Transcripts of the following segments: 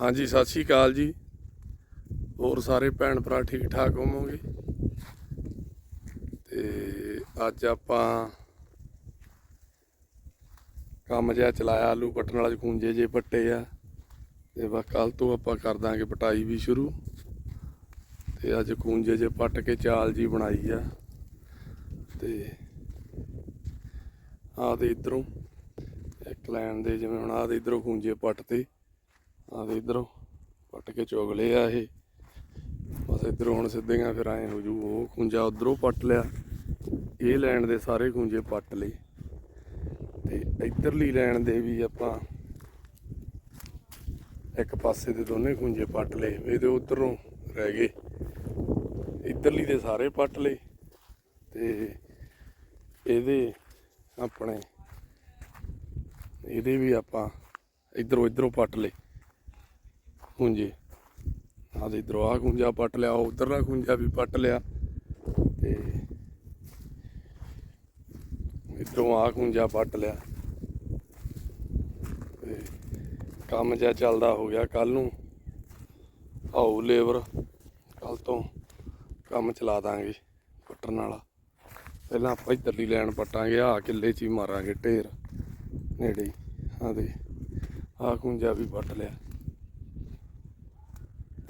ਹਾਂਜੀ, ਸਤਿ ਸ਼੍ਰੀ ਅਕਾਲ ਜੀ। ਹੋਰ ਸਾਰੇ ਭੈਣ ਭਰਾ ਠੀਕ ਠਾਕ ਹੋਵੋਗੇ? ਤੇ ਅੱਜ ਆਪਾਂ ਕੰਮ ਜਿਹਾ ਚਲਾਇਆ, ਆਲੂ ਪੱਟਣ ਵਾਲੇ ਖੂੰਜੇ ਜੇ ਪੱਟੇ ਆ। ਤੇ ਬਸ ਕੱਲ ਤੋਂ ਆਪਾਂ ਕਰ ਦਾਂਗੇ ਪਟਾਈ ਵੀ ਸ਼ੁਰੂ। ਤੇ ਅੱਜ ਖੂੰਜੇ ਜੇ ਪੱਟ ਕੇ ਚਾਲ ਜੀ ਬਣਾਈ ਆ। ਤੇ ਆ ਦੇ ਇਧਰੋਂ, ਇੱਕ ਲਾਈਨ ਦੇ ਜਿਵੇਂ ਹੁਣ ਆ ਦੇ ਇਧਰੋਂ ਖੂੰਜੇ ਪੱਟ ਤੇ। ਆਹ ਦੇ ਇਧਰੋਂ ਪੱਟ ਕੇ ਚੋਗਲੇ ਆ ਇਹ। ਬਸ ਇਧਰੋਂ ਹੁਣ ਸਿੱਧੀਆਂ ਫਿਰ ਆਏ ਹੋ ਜੂ, ਉਹ ਖੁੰਜਾ ਉਧਰੋਂ ਪੱਟ ਲਿਆ। ਇਹ ਲੈਣ ਦੇ ਸਾਰੇ ਖੁੰਜੇ ਪੱਟ ਲਏ। ਤੇ ਇਧਰਲੀ ਲੈਣ ਦੇ ਵੀ ਆਪਾਂ ਇੱਕ ਪਾਸੇ ਦੇ ਦੋਨੇ ਖੁੰਜੇ ਪੱਟ ਲਏ, ਇਹਦੇ ਉਧਰੋਂ ਰਹਿ ਗਏ। ਇਧਰਲੀ ਦੇ ਸਾਰੇ ਪੱਟ ਲਏ ਤੇ ਇਹਦੇ ਆਪਣੇ ਇਹਦੇ ਵੀ ਆਪਾਂ ਇਧਰੋਂ ਇਧਰੋਂ ਪੱਟ ਲਏ। ਖੁੰਜੇ ਆਹ ਦੇ ਇਧਰੋਂ ਆ ਖੁੰਜਾ ਪੱਟ ਲਿਆ ਉਧਰਲਾ ਖੁੰਜਾ ਵੀ ਪੱਟ ਲਿਆ ਤੇ ਇਧਰੋਂ ਆ ਖੁੰਜਾ ਪੱਟ ਲਿਆ। ਤੇ ਕੰਮ ਜਿਹਾ ਚੱਲਦਾ ਹੋ ਗਿਆ ਕੱਲ ਨੂੰ। ਆਉ ਲੇਬਰ ਕੱਲ ਤੋਂ ਕੰਮ ਚਲਾ ਦਾਂਗੇ ਪੱਟਣ ਵਾਲਾ। ਪਹਿਲਾਂ ਆਪਾਂ ਇੱਧਰਲੀ ਲੈਣ ਪੱਟਾਂਗੇ ਆ ਕਿੱਲੇ 'ਚ ਹੀ ਮਾਰਾਂਗੇ ਢੇਰ ਨੇੜੇ ਹੀ। ਆਹ ਦੇ ਆ ਖੁੰਜਾ ਵੀ ਪੱਟ ਲਿਆ।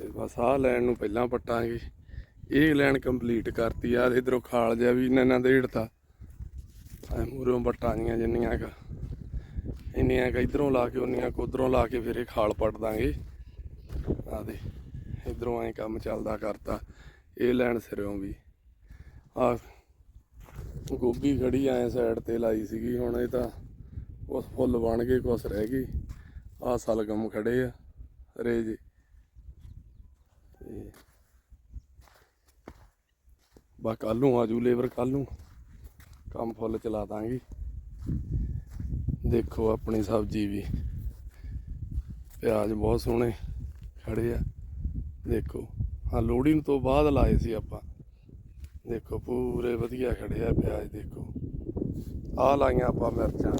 ਤੇ ਬਸ ਆਹ ਲੈਣ ਨੂੰ ਪਹਿਲਾਂ ਪੱਟਾਂਗੇ। ਇਹ ਲੈਣ ਕੰਪਲੀਟ ਕਰਤੀ ਆ ਇਧਰੋਂ ਖਾਲ ਜਿਹਾ ਵੀ ਇਹਨਾਂ ਨੇ ਦੇੜਤਾ ਐ ਮੂਰੋਂ ਬੱਟਾਂ ਜਿੰਨੀਆਂ ਕ, ਇੰਨੀਆਂ ਕ ਇਧਰੋਂ ਲਾ ਕੇ, ਉਨੀਆਂ ਕੁ ਉੱਧਰੋਂ ਲਾ ਕੇ ਫਿਰ ਇਹ ਖਾਲ ਪੱਟ ਦਾਂਗੇ। ਆ ਦੇ ਇਧਰੋਂ ਐ ਕੰਮ ਚੱਲਦਾ ਕਰਤਾ, ਇਹ ਲੈਣ ਸਿਰਿਓਂ ਵੀ। ਆ ਗੋਭੀ ਖੜੀ ਐ ਸਾਈਡ ਤੇ ਲਾਈ ਸੀਗੀ, ਹੁਣ ਇਹ ਤਾਂ ਉਸ ਫੁੱਲ ਬਣ ਗਏ, ਕੁਛ ਰਹਿ ਗਈ ਆ ਸਲਗਮ ਖੜੇ ਆ ਰੇ ਜੀ ਤੇ ਬਾ ਕੱਲ ਨੂੰ ਆਜੂ ਲੇਬਰ ਕੱਲ ਨੂੰ ਕੰਮ ਫੁੱਲ ਚਲਾ ਦਾਂਗੇ। ਦੇਖੋ ਆਪਣੀ ਸਬਜ਼ੀ ਵੀ। ਪਿਆਜ਼ ਬਹੁਤ ਸੋਹਣੇ ਖੜੇ ਆ। ਦੇਖੋ, ਹਾਂ ਲੋੜਿੰਗ ਤੋਂ ਬਾਅਦ ਲਾਏ ਸੀ ਆਪਾਂ। ਦੇਖੋ, ਪੂਰੇ ਵਧੀਆ ਖੜੇ ਆ ਪਿਆਜ਼, ਦੇਖੋ। ਆ ਲਾਈਆਂ ਆਪਾਂ ਮਿਰਚਾਂ।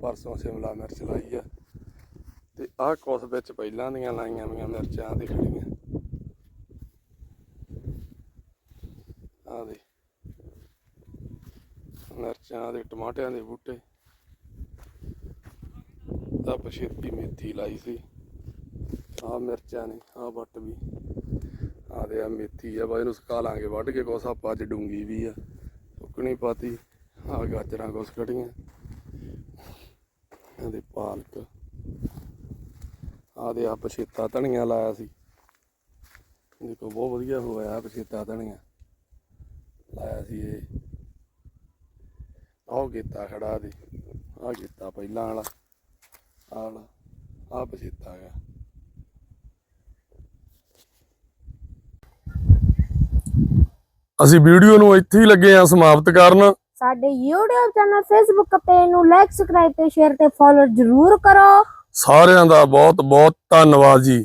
ਪਰਸੋਂ ਸ਼ਿਮਲਾ ਮਿਰਚ ਲਾਈ ਆ। ਤੇ ਆਹ ਕੁਛ ਵਿੱਚ ਪਹਿਲਾਂ ਦੀਆਂ ਲਾਈਆਂ ਵੀਆਂ ਮਿਰਚਾਂ ਦੇ ਖੜੀਆਂ ਆ ਦੇ ਮਿਰਚਾਂ ਦੇ, ਟਮਾਟਿਆਂ ਦੇ ਬੂਟੇ। ਤਾਂ ਪਛੇਤੀ ਮੇਥੀ ਲਾਈ ਸੀ। ਆ ਮਿਰਚਾਂ ਨੇ ਆ ਵੱਟ ਵੀ। ਆ ਦੇ ਆ ਮੇਥੀ ਆ ਬਾ ਇਹਨੂੰ ਸੁਕਾ ਲਾਂਗੇ। ਵੱਢ ਕੇ ਕੋਸਾ ਆਪਾਂ ਅੱਜ ਡੂੰਗੀ ਵੀ ਆ। ਸੁੱਕਣੀ ਪਾਤੀ ਆ ਗਾਜਰਾਂ ਕੁਛ ਕਟੀਆਂ ਇਹਦੇ ਪਾਲਕ। ਆ ਦੇ ਆ ਪਛੇਤਾ ਧਨੀਆ ਲਾਇਆ ਸੀ। ਦੇਖੋ, ਬਹੁਤ ਵਧੀਆ ਹੋਇਆ ਪਛੇਤਾ ਧਨੀਆ। ਲਾਇਆ ਸੀ ਇਹ। ਆਹ ਕੀਤਾ ਖੜਾ ਦੇ। ਆਹ ਕੀਤਾ ਪਹਿਲਾਂ ਵਾਲਾ। ਆਹ ਵਾਲਾ ਆਹ ਪਛੇਤਾ ਹੈਗਾ। ਅਸੀਂ ਵੀਡੀਓ ਨੂੰ ਇੱਥੇ ਹੀ ਲੱਗੇ ਆ ਸਮਾਪਤ ਕਰਨ। ਸਾਡੇ YouTube ਚੈਨਲ Facebook ਪੇਜ ਨੂੰ ਲਾਈਕ ਸਬਸਕ੍ਰਾਈਬ ਤੇ ਸ਼ੇਅਰ ਤੇ ਫੋਲੋ ਜ਼ਰੂਰ ਕਰੋ। ਸਾਰਿਆਂ ਦਾ ਬਹੁਤ ਬਹੁਤ ਧੰਨਵਾਦ ਜੀ।